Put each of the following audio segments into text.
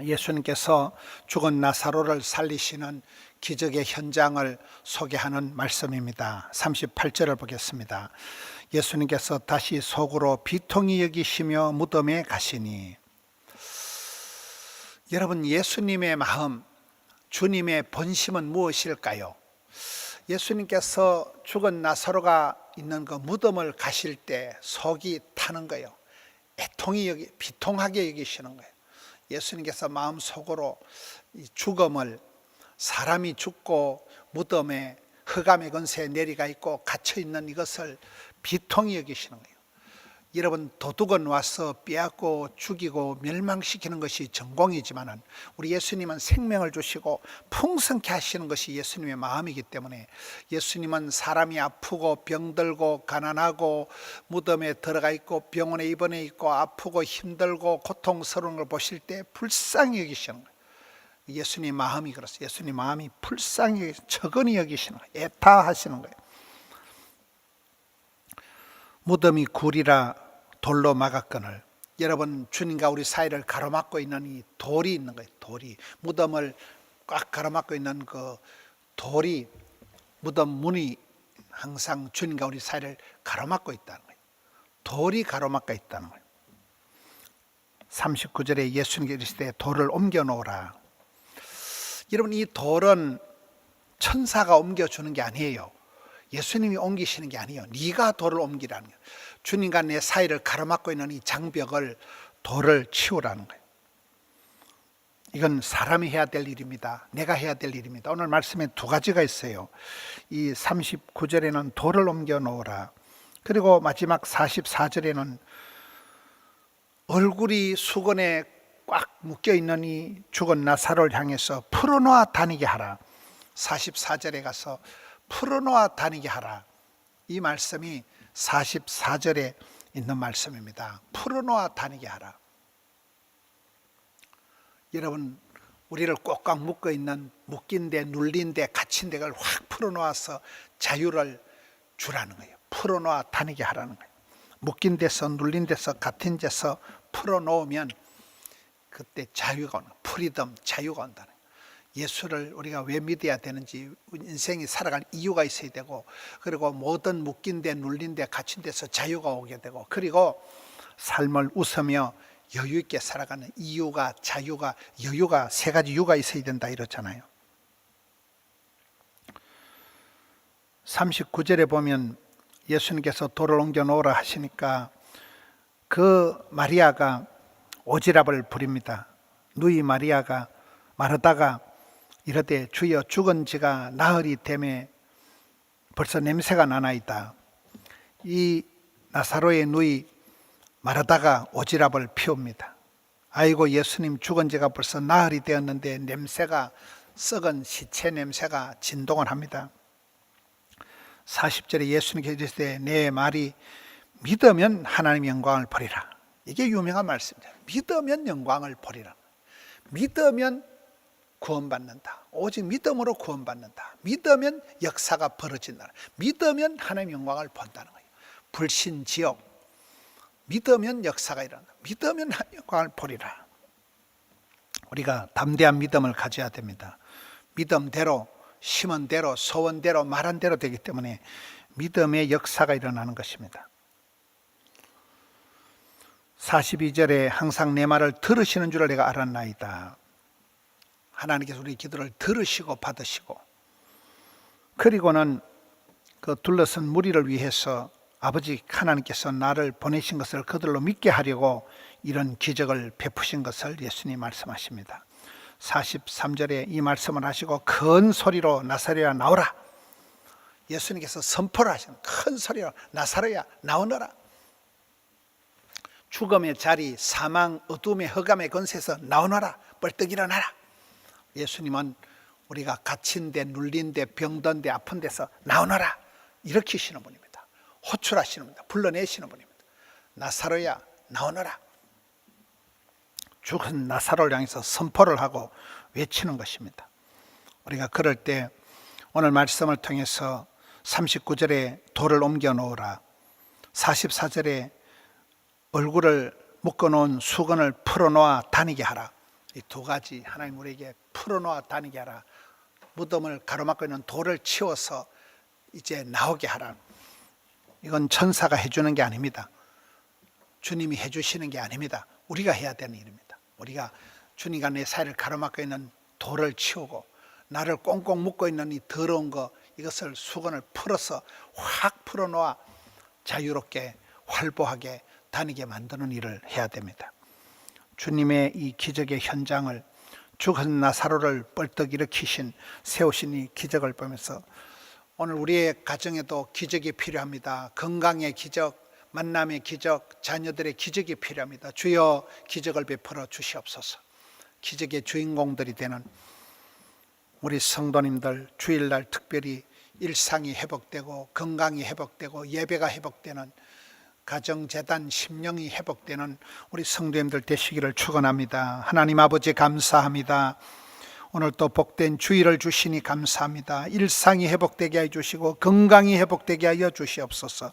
예수님께서 죽은 나사로를 살리시는 기적의 현장을 소개하는 말씀입니다. 38절을 보겠습니다. 예수님께서 다시 속으로 비통히 여기시며 무덤에 가시니 여러분 예수님의 마음 주님의 본심은 무엇일까요? 예수님께서 죽은 나사로가 있는 그 무덤을 가실 때 속이 타는 거예요. 애통이 여기 비통하게 여기시는 거예요. 예수님께서 마음 속으로 이 죽음을 사람이 죽고 무덤에 흑암의 건세에 내리가 있고 갇혀 있는 이것을 비통히 여기시는 거예요. 여러분 도둑은 와서 빼앗고 죽이고 멸망시키는 것이 전공이지만은 우리 예수님은 생명을 주시고 풍성케 하시는 것이 예수님의 마음이기 때문에 예수님은 사람이 아프고 병들고 가난하고 무덤에 들어가 있고 병원에 입원해 있고 아프고 힘들고 고통스러운 걸 보실 때 불쌍히 여기시는 거예요. 예수님 마음이 그렇습니다. 예수님 마음이 불쌍히 적은히 여기시는 거예요. 애타하시는 거예요. 무덤이 굴이라 돌로 막았거늘 여러분 주님과 우리 사이를 가로막고 있는 이 돌이 있는 거예요. 돌이 무덤을 꽉 가로막고 있는 그 돌이 무덤 문이 항상 주님과 우리 사이를 가로막고 있다는 거예요. 돌이 가로막고 있다는 거예요. 39절에 예수님께 이르시되 돌을 옮겨 놓으라. 여러분 이 돌은 천사가 옮겨 주는 게 아니에요. 예수님이 옮기시는 게 아니에요. 네가 돌을 옮기라는 거예요. 주님과 내 사이를 가로막고 있는 이 장벽을 돌을 치우라는 거예요. 이건 사람이 해야 될 일입니다. 내가 해야 될 일입니다. 오늘 말씀에 두 가지가 있어요. 이 39절에는 돌을 옮겨 놓으라. 그리고 마지막 44절에는 얼굴이 수건에 꽉 묶여 있는 이 죽은 나사로를 향해서 풀어놓아 다니게 하라. 44절에 가서 풀어놓아 다니게 하라. 이 말씀이 44절에 있는 말씀입니다. 풀어놓아 다니게 하라. 여러분, 우리를 꼭꽉 묶어 있는 묶인 데, 눌린 데, 갇힌 데를 확 풀어놓아서 자유를 주라는 거예요. 풀어놓아 다니게 하라는 거예요. 묶인 데서, 눌린 데서, 같은 데서 풀어놓으면 그때 자유가 오는, 프리덤, 자유가 온다는 거 예수를 우리가 왜 믿어야 되는지 인생이 살아갈 이유가 있어야 되고 그리고 모든 묶인 데 눌린 데 갇힌 데서 자유가 오게 되고 그리고 삶을 웃으며 여유 있게 살아가는 이유가 자유가 여유가 세 가지 이유가 있어야 된다 이렇잖아요. 39절에 보면 예수님께서 돌을 옮겨 놓으라 하시니까 그 마리아가 오지랖을 부립니다. 누이 마리아가 마르다가 이르되 주여 죽은 지가 나흘이 되매 벌써 냄새가 나나이다. 이 나사로의 누이 마르다가 오지랖을 피웁니다. 아이고 예수님 죽은 지가 벌써 나흘이 되었는데 냄새가 썩은 시체 냄새가 진동을 합니다. 40절에 예수님께서 이르시되 내 말이 믿으면 하나님 영광을 버리라. 이게 유명한 말씀입니다. 믿으면 영광을 버리라. 믿으면 구원받는다. 오직 믿음으로 구원받는다. 믿으면 역사가 벌어진다. 믿으면 하나님 영광을 본다는 거예요. 불신 지옥. 믿으면 역사가 일어난다. 믿으면 영광을 보리라. 우리가 담대한 믿음을 가져야 됩니다. 믿음대로 심은 대로 소원 대로 말한 대로 되기 때문에 믿음의 역사가 일어나는 것입니다. 42절에 항상 내 말을 들으시는 줄을 내가 알았나이다. 하나님께서 우리 기도를 들으시고 받으시고 그리고는 그 둘러선 무리를 위해서 아버지 하나님께서 나를 보내신 것을 그들로 믿게 하려고 이런 기적을 베푸신 것을 예수님 말씀하십니다. 43절에 이 말씀을 하시고 큰 소리로 나사로야 나오라. 예수님께서 선포를 하시는 큰 소리로 나사로야 나오너라. 죽음의 자리, 사망, 어둠의 허감의 건세에서 나오너라. 벌떡 일어나라. 예수님은 우리가 갇힌 데, 눌린 데, 병든 데, 아픈 데서 나오너라. 일으키시는 분입니다. 호출하시는 분입니다. 불러내시는 분입니다. 나사로야 나오너라. 죽은 나사로를 향해서 선포를 하고 외치는 것입니다. 우리가 그럴 때 오늘 말씀을 통해서 39절에 돌을 옮겨 놓으라. 44절에 얼굴을 묶어 놓은 수건을 풀어 놓아 다니게 하라. 이 두 가지 하나님 우리에게 풀어놓아 다니게 하라. 무덤을 가로막고 있는 돌을 치워서 이제 나오게 하라. 이건 천사가 해주는 게 아닙니다. 주님이 해주시는 게 아닙니다. 우리가 해야 되는 일입니다. 우리가 주님과 내 사이를 가로막고 있는 돌을 치우고 나를 꽁꽁 묶고 있는 이 더러운 거 이것을 수건을 풀어서 확 풀어놓아 자유롭게 활보하게 다니게 만드는 일을 해야 됩니다. 주님의 이 기적의 현장을 죽은 나사로를 뻘떡 일으키신 세우신 이 기적을 보면서 오늘 우리의 가정에도 기적이 필요합니다. 건강의 기적, 만남의 기적, 자녀들의 기적이 필요합니다. 주여 기적을 베풀어 주시옵소서. 기적의 주인공들이 되는 우리 성도님들 주일날 특별히 일상이 회복되고 건강이 회복되고 예배가 회복되는 가정재단 심령이 회복되는 우리 성도님들 되시기를 축원합니다. 하나님 아버지 감사합니다. 오늘 또 복된 주일을 주시니 감사합니다. 일상이 회복되게 해 주시고 건강이 회복되게 하여 주시옵소서.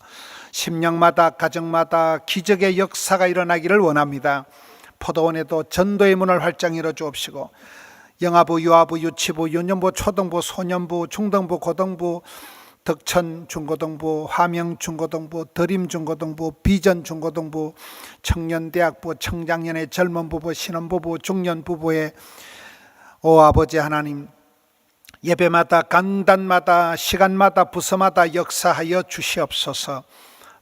심령마다 가정마다 기적의 역사가 일어나기를 원합니다. 포도원에도 전도의 문을 활짝 열어 주옵시고 영아부, 유아부, 유치부, 유년부, 초등부, 소년부, 중등부, 고등부, 덕천 중고등부, 화명 중고등부, 드림 중고등부, 비전 중고등부, 청년대학부, 청장년의 젊은 부부, 신혼부부, 중년 부부의 오 아버지 하나님 예배마다 간단마다 시간마다 부서마다 역사하여 주시옵소서.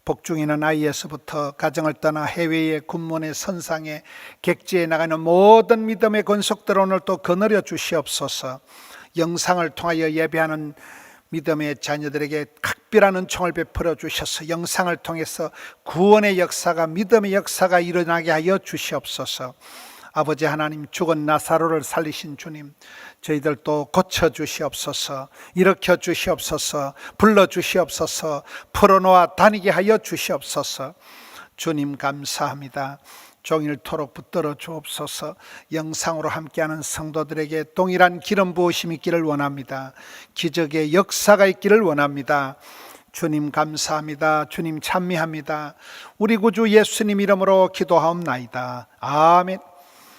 복중 있는 아이에서부터 가정을 떠나 해외의 군문의 선상에 객지에 나가는 모든 믿음의 권속들 오늘 또 거느려 주시옵소서. 영상을 통하여 예배하는 믿음의 자녀들에게 각별한 은총을 베풀어 주셔서 영상을 통해서 구원의 역사가 믿음의 역사가 일어나게 하여 주시옵소서. 아버지 하나님 죽은 나사로를 살리신 주님 저희들도 고쳐 주시옵소서 일으켜 주시옵소서 불러 주시옵소서 풀어놓아 다니게 하여 주시옵소서 주님 감사합니다 종일 토록 붙들어 주옵소서 영상으로 함께하는 성도들에게 동일한 기름 부으심 있기를 원합니다 기적의 역사가 있기를 원합니다 주님 감사합니다. 주님 찬미합니다. 우리 구주 예수님 이름으로 기도하옵나이다. 아멘.